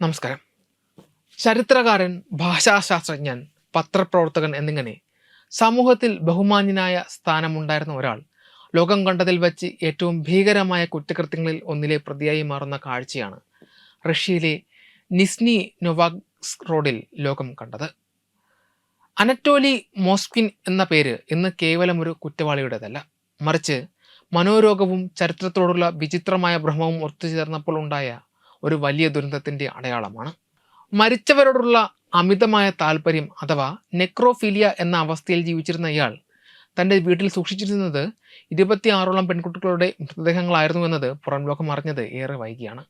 നമസ്കാരം. ചരിത്രകാരൻ ഭാഷാശാസ്ത്രജ്ഞൻ പത്രപ്രവർത്തകൻ എന്നിങ്ങനെ സമൂഹത്തിൽ ബഹുമാന്യനായ സ്ഥാനമുണ്ടായിരുന്ന ഒരാൾ ലോകം കണ്ടതിൽ വെച്ച് ഏറ്റവും ഭീകരമായ കുറ്റകൃത്യങ്ങളിൽ ഒന്നിലെ പ്രതിയായി മാറുന്ന കാഴ്ചയാണ് റഷ്യയിലെ നിസ്നി നൊവാക്സ് റോഡിൽ ലോകം കണ്ടത്. അനറ്റോലി മോസ്കിൻ എന്ന പേര് ഇന്ന് കേവലം ഒരു കുറ്റവാളിയുടേതല്ല. മറിച്ച് മനോരോഗവും ചരിത്രത്തോടുള്ള വിചിത്രമായ ഭ്രമവും ഒത്തുചേർന്നപ്പോൾ ഉണ്ടായ ഒരു വലിയ ദുരന്തത്തിന്റെ അടയാളമാണ്. മരിച്ചവരോടുള്ള അമിതമായ താല്പര്യം അഥവാ നെക്രോഫീലിയ എന്ന അവസ്ഥയിൽ ജീവിച്ചിരുന്ന ഇയാൾ തന്റെ വീട്ടിൽ സൂക്ഷിച്ചിരുന്നത് ഇരുപത്തിയാറോളം പെൺകുട്ടികളുടെ മൃതദേഹങ്ങളായിരുന്നു എന്നത് പുറം ലോകം അറിഞ്ഞത് ഏറെ വൈകിയാണ്.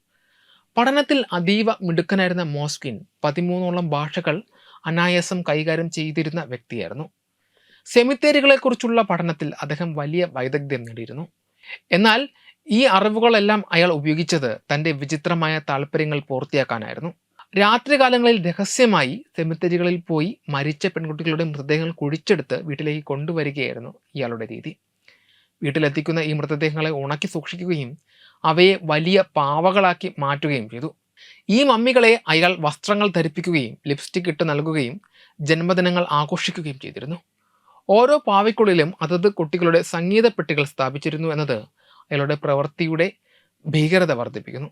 പഠനത്തിൽ അതീവ മിടുക്കനായിരുന്ന മോസ്കിൻ പതിമൂന്നോളം ഭാഷകൾ അനായാസം കൈകാര്യം ചെയ്തിരുന്ന വ്യക്തിയായിരുന്നു. സെമിത്തേരികളെക്കുറിച്ചുള്ള പഠനത്തിൽ അദ്ദേഹം വലിയ വൈദഗ്ധ്യം നേടിയിരുന്നു. എന്നാൽ ഈ അറിവുകളെല്ലാം അയാൾ ഉപയോഗിച്ചത് തന്റെ വിചിത്രമായ താല്പര്യങ്ങൾ പൂർത്തിയാക്കാനായിരുന്നു. രാത്രികാലങ്ങളിൽ രഹസ്യമായി സെമിത്തേരികളിൽ പോയി മരിച്ച പെൺകുട്ടികളുടെ മൃതദേഹങ്ങൾ കുഴിച്ചെടുത്ത് വീട്ടിലേക്ക് കൊണ്ടുവരികയായിരുന്നു ഇയാളുടെ രീതി. വീട്ടിലെത്തിക്കുന്ന ഈ മൃതദേഹങ്ങളെ ഉണക്കി സൂക്ഷിക്കുകയും അവയെ വലിയ പാവകളാക്കി മാറ്റുകയും ചെയ്തു. ഈ മമ്മികളെ അയാൾ വസ്ത്രങ്ങൾ ധരിപ്പിക്കുകയും ലിപ്സ്റ്റിക് ഇട്ട് നൽകുകയും ജന്മദിനങ്ങൾ ആഘോഷിക്കുകയും ചെയ്തിരുന്നു. ഓരോ പാവയ്ക്കുള്ളിലും അതത് കുട്ടികളുടെ സംഗീത പെട്ടികൾ സ്ഥാപിച്ചിരുന്നു എന്നത് അയാളുടെ പ്രവൃത്തിയുടെ ഭീകരത വർദ്ധിപ്പിക്കുന്നു.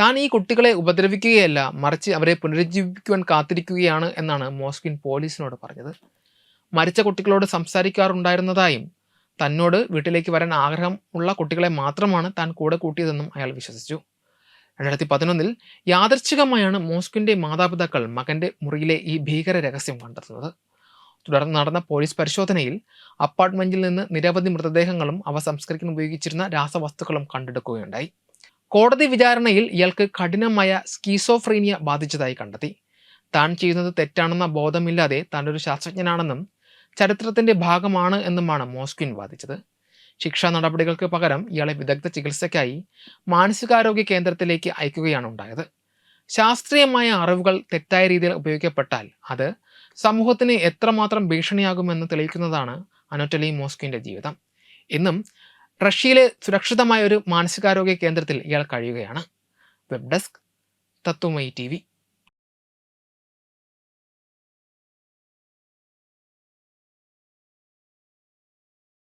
താൻ ഈ കുട്ടികളെ ഉപദ്രവിക്കുകയല്ല മറിച്ച് അവരെ പുനരുജ്ജീവിപ്പിക്കുവാൻ കാത്തിരിക്കുകയാണ് എന്നാണ് മോസ്കിൻ പോലീസിനോട് പറഞ്ഞത്. മരിച്ച കുട്ടികളോട് സംസാരിക്കാറുണ്ടായിരുന്നതായും തന്നോട് വീട്ടിലേക്ക് വരാൻ ആഗ്രഹം ഉള്ള കുട്ടികളെ മാത്രമാണ് താൻ കൂടെ കൂട്ടിയതെന്നും അയാൾ വിശ്വസിച്ചു. രണ്ടായിരത്തി പതിനൊന്നിൽ യാദർച്ഛികമായാണ് മോസ്കിന്റെ മാതാപിതാക്കൾ മകന്റെ മുറിയിലെ ഈ ഭീകര രഹസ്യം കണ്ടെത്തുന്നത്. തുടർന്ന് നടന്ന പോലീസ് പരിശോധനയിൽ അപ്പാർട്ട്മെന്റിൽ നിന്ന് നിരവധി മൃതദേഹങ്ങളും അവ സംസ്കരിക്കാൻ ഉപയോഗിച്ചിരുന്ന രാസവസ്തുക്കളും കണ്ടെടുക്കുകയുണ്ടായി. കോടതി വിചാരണയിൽ ഇയാൾക്ക് കഠിനമായ സ്കീസോഫ്രീനിയ ബാധിച്ചതായി കണ്ടെത്തി. താൻ ചെയ്യുന്നത് തെറ്റാണെന്ന ബോധമില്ലാതെ താൻ ഒരു ശാസ്ത്രജ്ഞനാണെന്നും ചരിത്രത്തിന്റെ ഭാഗമാണ് എന്നുമാണ് മോസ്കിൻ വാദിച്ചത്. ശിക്ഷാ നടപടികൾക്ക് പകരം ഇയാളെ വിദഗ്ധ ചികിത്സയ്ക്കായി മാനസികാരോഗ്യ കേന്ദ്രത്തിലേക്ക് അയക്കുകയാണ് ഉണ്ടായത്. ശാസ്ത്രീയമായ അറിവുകൾ തെറ്റായ രീതിയിൽ ഉപയോഗിക്കപ്പെട്ടാൽ അത് സമൂഹത്തിന് എത്രമാത്രം ഭീഷണിയാകുമെന്ന് തെളിയിക്കുന്നതാണ് അനോറ്റലി മോസ്കിന്റെ ജീവിതം. ഇന്നും റഷ്യയിലെ സുരക്ഷിതമായ ഒരു മാനസികാരോഗ്യ കേന്ദ്രത്തിൽ ഇയാൾ കഴിയുകയാണ്. Web desk Tatwamayi T